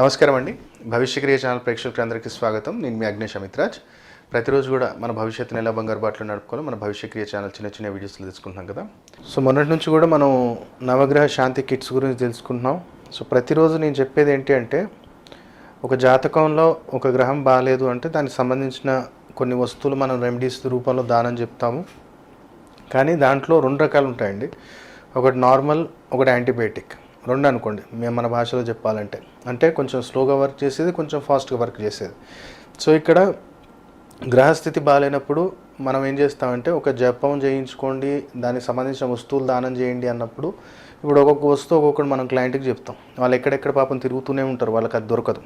నమస్కారం అండి భవిష్యక్రియ ఛానల్ ప్రేక్షకులందరికీ స్వాగతం. నేను మీ అగ్నేష్ అమిత్రాజ్. ప్రతిరోజు కూడా మన భవిష్యత్తుని ఎలా బంగారు బాటలో నడుపుకోవాలో. మన భవిష్యక్రియ ఛానల్ చిన్న చిన్న వీడియోస్లో తెలుసుకుంటున్నాం కదా. సో మొన్నటి నుంచి కూడా మనం నవగ్రహ శాంతి కిట్స్ గురించి తెలుసుకుంటున్నాం. సో ప్రతిరోజు నేను చెప్పేది ఏంటి అంటే ఒక జాతకంలో ఒక గ్రహం బాగాలేదు అంటే దానికి సంబంధించిన కొన్ని వస్తువులు మనం రెమెడీస్ రూపంలో దానం చెప్తాము. కానీ దాంట్లో రెండు రకాలు ఉంటాయండి. ఒకటి నార్మల్ ఒకటి యాంటీబయాటిక్ రెండు అనుకోండి మేము మన భాషలో చెప్పాలంటే. అంటే కొంచెం స్లోగా వర్క్ చేసేది కొంచెం ఫాస్ట్గా వర్క్ చేసేది. సో ఇక్కడ గ్రహస్థితి బాగాలేనప్పుడు మనం ఏం చేస్తామంటే ఒక జపం చేయించుకోండి దానికి సంబంధించిన వస్తువులు దానం చేయండి అన్నప్పుడు ఇప్పుడు ఒక్కొక్క వస్తువు ఒక్కొక్కటి మనం క్లయింట్కి చెప్తాం. వాళ్ళు ఎక్కడెక్కడ పాపం తిరుగుతూనే ఉంటారు వాళ్ళకి అది దొరకదు.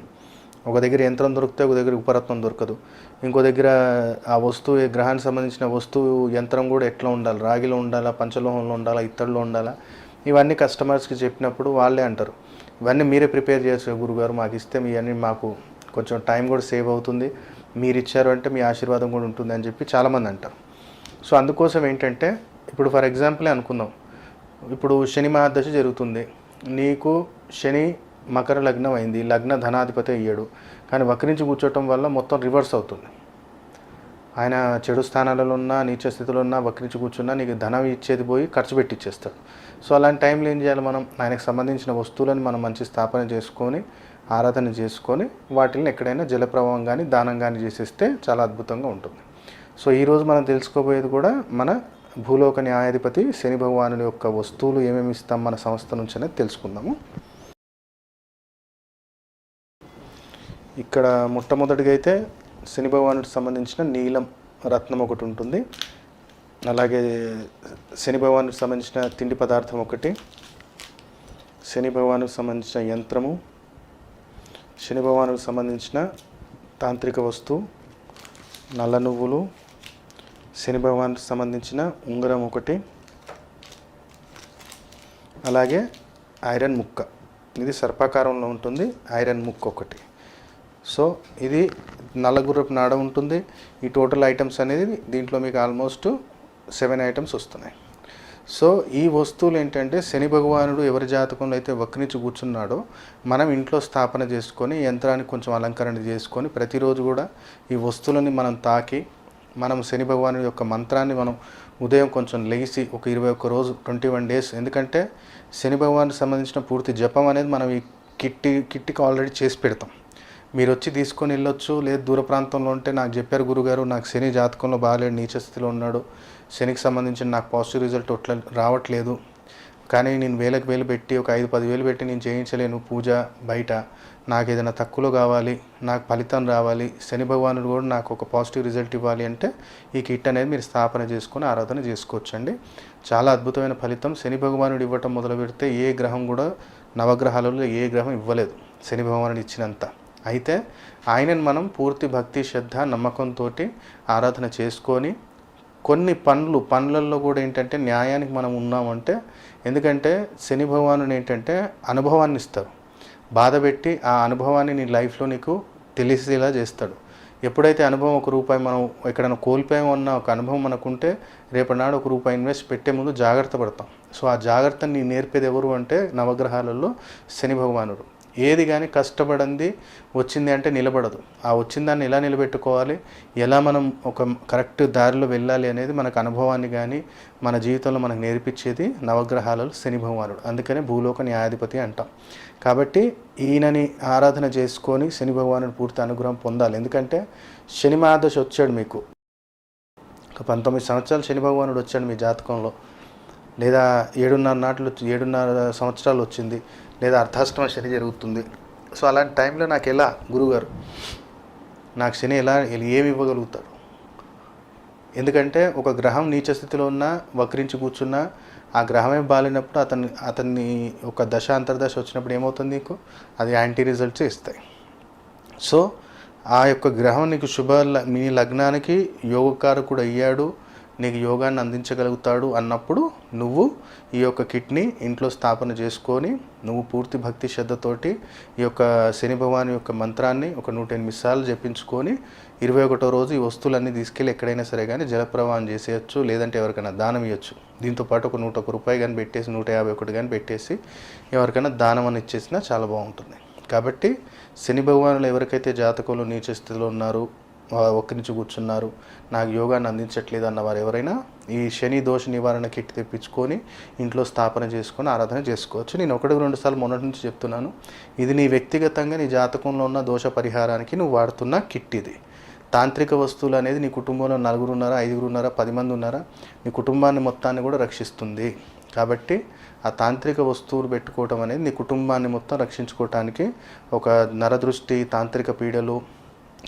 ఒక దగ్గర యంత్రం దొరికితే ఒక దగ్గర ఉపరత్నం దొరకదు. ఇంకో దగ్గర ఆ వస్తువు ఏ గ్రహానికి సంబంధించిన వస్తువు యంత్రం కూడా ఎట్లా ఉండాలి? రాగిలో ఉండాలా? పంచలోహంలో ఉండాలా? ఇత్తడిలో ఉండాలా? ఇవన్నీ కస్టమర్స్కి చెప్పినప్పుడు వాళ్ళే అంటారు. ఇవన్నీ మీరే ప్రిపేర్ చేసే గురుగారు మాకు ఇస్తే ఇవన్నీ మాకు కొంచెం టైం కూడా సేవ్ అవుతుంది. మీరు ఇచ్చారు అంటే మీ ఆశీర్వాదం కూడా ఉంటుంది అని చెప్పి చాలామంది అంటారు. సో అందుకోసం ఏంటంటే ఇప్పుడు ఫర్ ఎగ్జాంపులే అనుకుందాం. ఇప్పుడు శని మహాదశ జరుగుతుంది. నీకు శని మకర లగ్నం అయింది. లగ్న ధనాధిపతి అయ్యాడు. కానీ వక్రించి కూర్చోవటం వల్ల మొత్తం రివర్స్ అవుతుంది. ఆయన చెడు స్థానాలలో ఉన్నా నీచ స్థితిలో ఉన్నా వక్రించి కూర్చున్నా నీకు ధనం ఇచ్చేది పోయి ఖర్చు పెట్టి ఇచ్చేస్తాడు సో అలాంటి టైంలో ఏం చేయాలి మనం? ఆయనకు సంబంధించిన వస్తువులను మనం మంచి స్థాపన చేసుకొని ఆరాధన చేసుకొని వాటిని ఎక్కడైనా జలప్రవాహం కానీ దానం కానీ చేసేస్తే చాలా అద్భుతంగా ఉంటుంది. సో ఈరోజు మనం తెలుసుకోబోయేది కూడా మన భూలోక న్యాయాధిపతి శని భగవానుడి యొక్క వస్తువులు ఏమేమి ఇస్తాం మన సంస్థ నుంచి అనేది తెలుసుకుందాము. ఇక్కడ మొట్టమొదటిగా అయితే శని భగవానుడికి సంబంధించిన నీలం రత్నం ఒకటి ఉంటుంది. అలాగే శని భగవానుడికి సంబంధించిన తిండి పదార్థం ఒకటి శని భగవానుడికి సంబంధించిన యంత్రము శని భగవానుడికి సంబంధించిన తాంత్రిక వస్తువు నల్ల నువ్వులు శని భగవానుడికి సంబంధించిన ఉంగరం ఒకటి అలాగే ఐరన్ ముక్క. ఇది సర్పాకారంలో ఉంటుంది ఐరన్ ముక్క ఒకటి. సో ఇది నల్లగుర్రపు నాడ ఉంటుంది. ఈ టోటల్ ఐటమ్స్ అనేది దీంట్లో మీకు ఆల్మోస్ట్ సెవెన్ ఐటమ్స్ వస్తున్నాయి. సో ఈ వస్తువులు ఏంటంటే శని భగవానుడు ఎవరి జాతకంలో అయితే వక్రించి కూర్చున్నాడో మనం ఇంట్లో స్థాపన చేసుకొని యంత్రానికి కొంచెం అలంకరణ చేసుకొని ప్రతిరోజు కూడా ఈ వస్తువులని మనం తాకి మనం శని భగవానుడి యొక్క మంత్రాన్ని మనం ఉదయం కొంచెం లేచి ఒక ఇరవై ఒక్క రోజు ట్వంటీ వన్ డేస్ ఎందుకంటే శని భగవానికి సంబంధించిన పూర్తి జపం అనేది మనం ఈ కిట్టి కిట్టికి ఆల్రెడీ చేసి పెడతాం. మీరు వచ్చి తీసుకొని వెళ్ళొచ్చు. లేదు దూర ప్రాంతంలో ఉంటే నాకు చెప్పారు గురుగారు నాకు శని జాతకంలో బాగాలేడు నీచస్థితిలో ఉన్నాడు. శనికి సంబంధించిన నాకు పాజిటివ్ రిజల్ట్ ఒట్ల రావట్లేదు. కానీ నేను వేలకు వేలు పెట్టి ఒక ఐదు పది వేలు పెట్టి నేను చేయించలేను పూజ బయట. నాకు ఏదైనా తక్కువలో కావాలి నాకు ఫలితం రావాలి. శని భగవానుడు కూడా నాకు ఒక పాజిటివ్ రిజల్ట్ ఇవ్వాలి అంటే ఈ కిట్ అనేది మీరు స్థాపన చేసుకుని ఆరాధన చేసుకోవచ్చండి. చాలా అద్భుతమైన ఫలితం. శని భగవానుడు ఇవ్వటం మొదలు పెడితే ఏ గ్రహం కూడా నవగ్రహాలలో ఏ గ్రహం ఇవ్వలేదు. శని భగవానుడు ఇచ్చినంత. అయితే ఆయనను మనం పూర్తి భక్తి శ్రద్ధ నమ్మకంతో ఆరాధన చేసుకొని కొన్ని పనులు పనులలో కూడా ఏంటంటే న్యాయానికి మనం ఉన్నామంటే ఎందుకంటే శని భగవానుడు ఏంటంటే అనుభవాన్ని ఇస్తారు. బాధ పెట్టి ఆ అనుభవాన్ని నీ లైఫ్లో నీకు తెలిసేలా చేస్తాడు. ఎప్పుడైతే అనుభవం ఒక రూపాయి మనం ఎక్కడైనా కోల్పోయామన్న ఒక అనుభవం మనకుంటే రేపటినాడు ఒక రూపాయి ఇన్వెస్ట్ పెట్టే ముందు జాగ్రత్త పడతాం. సో ఆ జాగ్రత్తని నేర్పేది ఎవరు అంటే నవగ్రహాలలో శని భగవానుడు. ఏది కానీ కష్టపడింది వచ్చింది అంటే నిలబడదు. ఆ వచ్చిన దాన్ని ఎలా నిలబెట్టుకోవాలి? ఎలా మనం ఒక కరెక్ట్ దారిలో వెళ్ళాలి అనేది మనకు అనుభవాన్ని కానీ మన జీవితంలో మనకు నేర్పించేది నవగ్రహాలలో శని భగవానుడు. అందుకనే భూలోక న్యాయాధిపతి అంటాం. కాబట్టి ఈయనని ఆరాధన చేసుకొని శని భగవానుడు పూర్తి అనుగ్రహం పొందాలి. ఎందుకంటే శని మహాదశ వచ్చాడు మీకు. ఒక పంతొమ్మిది సంవత్సరాలు శని భగవానుడు వచ్చాడు మీ జాతకంలో. లేదా ఏడున్నర నాట్లు ఏడున్నర సంవత్సరాలు వచ్చింది లేదా అర్ధాష్టమ శని జరుగుతుంది. సో అలాంటి టైంలో నాకు ఎలా? గురుగారు నాకు శని ఎలా ఏమి ఇవ్వగలుగుతాడు? ఎందుకంటే ఒక గ్రహం నీచ స్థితిలో ఉన్నా వక్రించి కూర్చున్నా ఆ గ్రహమే బాలినప్పుడు అతన్ని అతన్ని ఒక దశ అంతర్దశ వచ్చినప్పుడు ఏమవుతుంది నీకు? అది యాంటీ రిజల్ట్స్ ఇస్తాయి. సో ఆ యొక్క గ్రహం నీకు శుభ ల- మీ లగ్నానికి యోగకారకుడు అయ్యాడు. నీకు యోగాన్ని అందించగలుగుతాడు అన్నప్పుడు నువ్వు ఈ యొక్క కిట్ని ఇంట్లో స్థాపన చేసుకొని నువ్వు పూర్తి భక్తి శ్రద్ధతోటి ఈ యొక్క శని భగవాన్ యొక్క మంత్రాన్ని ఒక నూట ఎనిమిది సార్లు జపించుకొని ఇరవై ఒకటో రోజు ఈ వస్తువులన్నీ తీసుకెళ్ళి ఎక్కడైనా సరే కానీ జలప్రవాహం చేసేయచ్చు లేదంటే ఎవరికైనా దానం ఇవ్వచ్చు దీంతో పాటు ఒక నూట ఒక రూపాయి కానీ పెట్టేసి నూట యాభై ఒకటి కానీ పెట్టేసి ఎవరికైనా దానం అని ఇచ్చేసినా చాలా బాగుంటుంది. కాబట్టి శని భగవానులు ఎవరికైతే జాతకంలో నీచ స్థితిలో ఉన్నారు ఆ, ఒక్క నుంచి కూర్చున్నారు. నాకు యోగాన్ని అందించట్లేదు అన్న వారు ఎవరైనా ఈ శని దోష నివారణ కిట్ తెప్పించుకొని ఇంట్లో స్థాపన చేసుకొని ఆరాధన చేసుకోవచ్చు. నేను ఒకటి రెండు సార్లు మొన్నటి నుంచి చెప్తున్నాను. ఇది నీ వ్యక్తిగతంగా నీ జాతకంలో ఉన్న దోష పరిహారానికి నువ్వు వాడుతున్న కిట్ ఇది. తాంత్రిక వస్తువులు అనేది నీ కుటుంబంలో నలుగురు ఉన్నారా ఐదుగురు ఉన్నారా పది మంది ఉన్నారా? నీ కుటుంబాన్ని మొత్తాన్ని కూడా రక్షిస్తుంది. కాబట్టి ఆ తాంత్రిక వస్తువులు పెట్టుకోవటం అనేది నీ కుటుంబాన్ని మొత్తం రక్షించుకోవటానికి ఒక నరదృష్టి తాంత్రిక పీడలు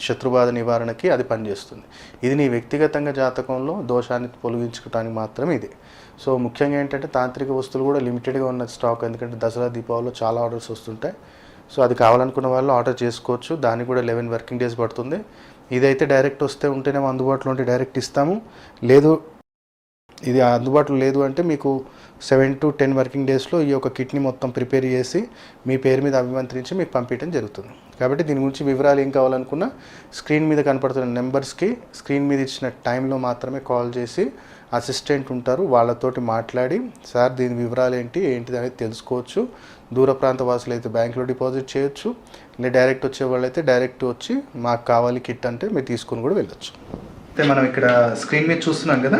శత్రుబాధ నివారణకి అది పనిచేస్తుంది. ఇది నీ వ్యక్తిగతంగా జాతకంలో దోషాన్ని పొలిగించుకోవటానికి మాత్రమే ఇది. సో ముఖ్యంగా ఏంటంటే తాంత్రిక వస్తువులు కూడా లిమిటెడ్గా ఉన్న స్టాక్ ఎందుకంటే దసరా దీపావళిలో చాలా ఆర్డర్స్ వస్తుంటాయి. సో అది కావాలనుకున్న వాళ్ళు ఆర్డర్ చేసుకోవచ్చు. దానికి కూడా లెవెన్ వర్కింగ్ డేస్ పడుతుంది. ఇదైతే డైరెక్ట్ వస్తే ఉంటేనేమో అందుబాటులో ఉంటే డైరెక్ట్ ఇస్తాము. లేదు ఇది అందుబాటులో లేదు అంటే మీకు సెవెన్ టు టెన్ వర్కింగ్ డేస్లో ఈ యొక్క కిట్ని మొత్తం ప్రిపేర్ చేసి మీ పేరు మీద అభిమంత్రించి మీకు పంపించడం జరుగుతుంది. కాబట్టి దీని గురించి వివరాలు ఏం కావాలనుకున్నా స్క్రీన్ మీద కనపడుతున్న నెంబర్స్కి స్క్రీన్ మీద ఇచ్చిన టైంలో మాత్రమే కాల్ చేసి అసిస్టెంట్ ఉంటారు. వాళ్ళతోటి మాట్లాడి సార్ దీని వివరాలు ఏంటి? ఏంటిది? అనేది తెలుసుకోవచ్చు. దూర ప్రాంత వాసులు అయితే బ్యాంకులో డిపాజిట్ చేయొచ్చు. లేదా డైరెక్ట్ వచ్చే వాళ్ళైతే డైరెక్ట్ వచ్చి మాకు కావాలి కిట్ అంటే మీరు తీసుకొని కూడా వెళ్ళొచ్చు. అయితే మనం ఇక్కడ స్క్రీన్ మీద చూస్తున్నాం కదా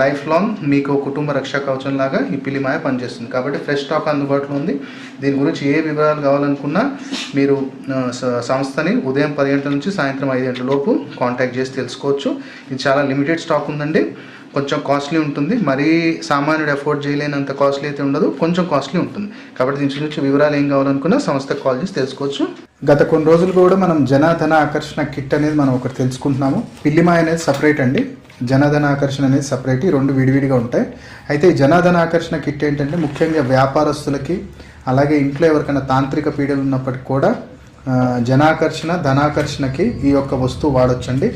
లైఫ్ లాంగ్ మీకు కుటుంబ రక్షా కవచం లాగా ఈ పిలిమాయ పనిచేస్తుంది. కాబట్టి ఫ్రెష్ స్టాక్ అందుబాటులో ఉంది. దీని గురించి ఏ వివరాలు కావాలనుకున్నా మీరు సంస్థని ఉదయం పది గంటల నుంచి సాయంత్రం ఐదు గంటల లోపు కాంటాక్ట్ చేసి తెలుసుకోవచ్చు. ఇది చాలా లిమిటెడ్ స్టాక్ ఉందండి. కొంచెం కాస్ట్లీ ఉంటుంది. మరీ సామాన్యుడు అఫోర్డ్ చేయలేనంత కాస్ట్లీ అయితే ఉండదు. కొంచెం కాస్ట్లీ ఉంటుంది. కాబట్టి దీని గురించి వివరాలు ఏం కావాలనుకున్నా సంస్థకు కాల్ చేసి తెలుసుకోవచ్చు. గత కొన్ని రోజులు కూడా మనం జనాధన ఆకర్షణ కిట్ అనేది మనం ఒకటి తెలుసుకుంటున్నాము. పిల్లిమాయ అనేది సపరేట్ అండి. జనాధన ఆకర్షణ అనేది సపరేట్ ఈ రెండు విడివిడిగా ఉంటాయి. అయితే ఈ జనాధన ఆకర్షణ కిట్ ఏంటంటే ముఖ్యంగా వ్యాపారస్తులకి అలాగే ఇంట్లో ఎవరికైనా తాంత్రిక పీడలు ఉన్నప్పటికీ కూడా జనాకర్షణ ధనాకర్షణకి ఈ యొక్క వస్తువు వాడొచ్చండి.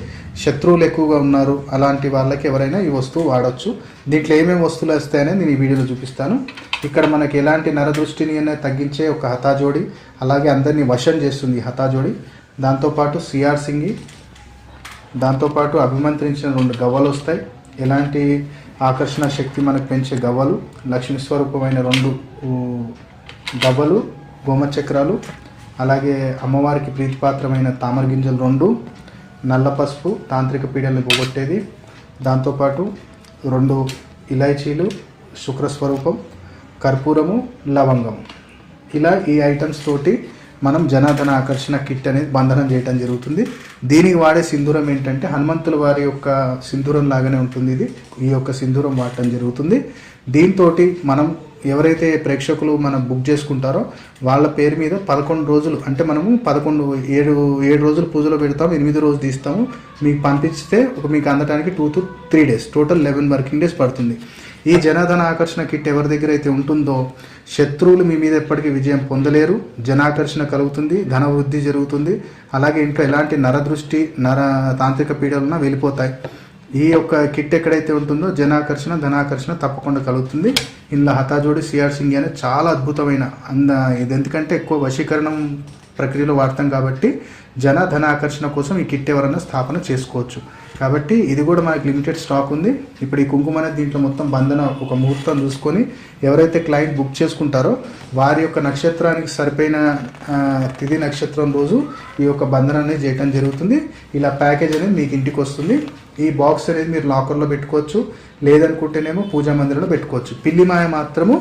శత్రువులు ఎక్కువగా ఉన్నారు అలాంటి వాళ్ళకి ఎవరైనా ఈ వస్తువు వాడచ్చు. దీంట్లో ఏమేమి వస్తువులు వస్తాయనే నేను ఈ వీడియోలో చూపిస్తాను. ఇక్కడ మనకి ఎలాంటి నరదృష్టిని అనేది తగ్గించే ఒక హతాజోడి అలాగే అందరినీ వశం చేస్తుంది ఈ హతాజోడి. దాంతోపాటు సిఆర్ సింగి దాంతోపాటు అభిమంత్రించిన రెండు గవ్వలు వస్తాయి. ఎలాంటి ఆకర్షణ శక్తి మనకు పెంచే గవ్వలు? లక్ష్మీ స్వరూపమైన రెండు గవ్వలు గోమచక్రాలు అలాగే అమ్మవారికి ప్రీతిపాత్రమైన తామర గింజలు రెండు నల్ల పసుపు తాంత్రిక పీడలను పోగొట్టేది. దాంతోపాటు రెండు ఇలాచీలు శుక్రస్వరూపం కర్పూరము లవంగం ఇలా ఈ ఐటమ్స్ తోటి మనం జనార్దన ఆకర్షణ కిట్ అనేది బంధనం చేయడం జరుగుతుంది. దీనికి వాడే సింధూరం ఏంటంటే హనుమంతుల వారి యొక్క సింధూరం లాగానే ఉంటుంది ఇది. ఈ యొక్క సింధూరం వాడటం జరుగుతుంది. దీంతో మనం ఎవరైతే ప్రేక్షకులు మనం బుక్ చేసుకుంటారో వాళ్ళ పేరు మీద పదకొండు రోజులు అంటే మనము పదకొండు ఏడు ఏడు రోజులు పూజలో పెడతాము ఎనిమిది రోజులు తీస్తాము. మీకు పంపిస్తే ఒక మీకు అందడానికి two to three days total eleven working days పడుతుంది. ఈ జనాధన ఆకర్షణ కిట్ ఎవరి దగ్గర అయితే ఉంటుందో శత్రువులు మీ మీద ఎప్పటికీ విజయం పొందలేరు. జనాకర్షణ కలుగుతుంది ధన వృద్ధి జరుగుతుంది. అలాగే ఇంట్లో ఎలాంటి నరదృష్టి నర తాంత్రిక పీడలున్నా వెళ్ళిపోతాయి. ఈ యొక్క కిట్ ఎక్కడైతే ఉంటుందో జనాకర్షణ ధనాకర్షణ తప్పకుండా కలుగుతుంది. ఇందులో హతాజోడి సిఆర్ సింగ్ అనేది చాలా అద్భుతమైన అంద ఇది ఎందుకంటే ఎక్కువ వశీకరణం ప్రక్రియలో వాడతాం కాబట్టి జన ధనాకర్షణ కోసం ఈ కిట్ ఎవరైనా స్థాపన చేసుకోవచ్చు. కాబట్టి ఇది కూడా మనకి లిమిటెడ్ స్టాక్ ఉంది. ఇప్పుడు ఈ కుంకుమ అనేది దీంట్లో మొత్తం బంధన ఒక ముహూర్తం చూసుకొని ఎవరైతే క్లయింట్ బుక్ చేసుకుంటారో వారి యొక్క నక్షత్రానికి సరిపోయిన తిథి నక్షత్రం రోజు ఈ యొక్క బంధన అనేది చేయటం జరుగుతుంది. ఇలా ప్యాకేజ్ అనేది మీకు ఇంటికి వస్తుంది. ఈ బాక్స్ అనేది మీరు లాకర్లో పెట్టుకోవచ్చు. లేదనుకుంటేనేమో పూజా మందిరంలో పెట్టుకోవచ్చు. పిల్లి మాయ మాత్రము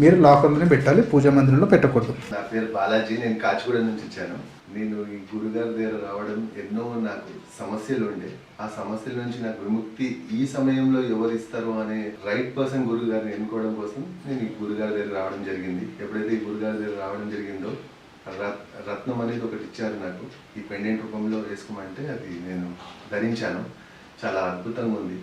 మీరు లాకర్లోనే పెట్టాలి పూజా మందిరంలో పెట్టకూడదు. నా పేరు బాలాజీ నేను కాచిగూడ నుంచి వచ్చాను. నేను ఈ గురుగారి దగ్గర రావడం ఎన్నో నాకు సమస్యలు ఉండే. ఆ సమస్యల నుంచి నాకు విముక్తి ఈ సమయంలో ఎవరు ఇస్తారు అనే రైట్ పర్సన్ గురుగారిని ఎన్నుకోవడం కోసం నేను ఈ గురుగారి దగ్గర రావడం జరిగింది. ఎప్పుడైతే ఈ గురుగారి దగ్గర రావడం జరిగిందో రత్- రత్నం అనేది ఒకటి ఇచ్చారు నాకు. ఈ పెండెంట్ రూపంలో వేసుకోమంటే అది నేను ధరించాను. చాలా అద్భుతంగా ఉంది.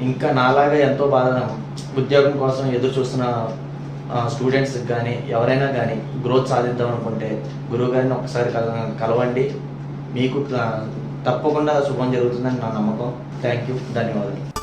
ఇంకా నాలాగా ఎంతో బాధ ఉద్యోగం కోసం ఎదురు చూస్తున్న స్టూడెంట్స్కి కానీ ఎవరైనా కానీ గ్రోత్ సాధిద్దాం అనుకుంటే గురువు గారిని ఒకసారి కల- కలవండి. మీకు తప్పకుండా శుభం జరుగుతుందని నా నమ్మకం. థ్యాంక్ యూ ధన్యవాదాలు.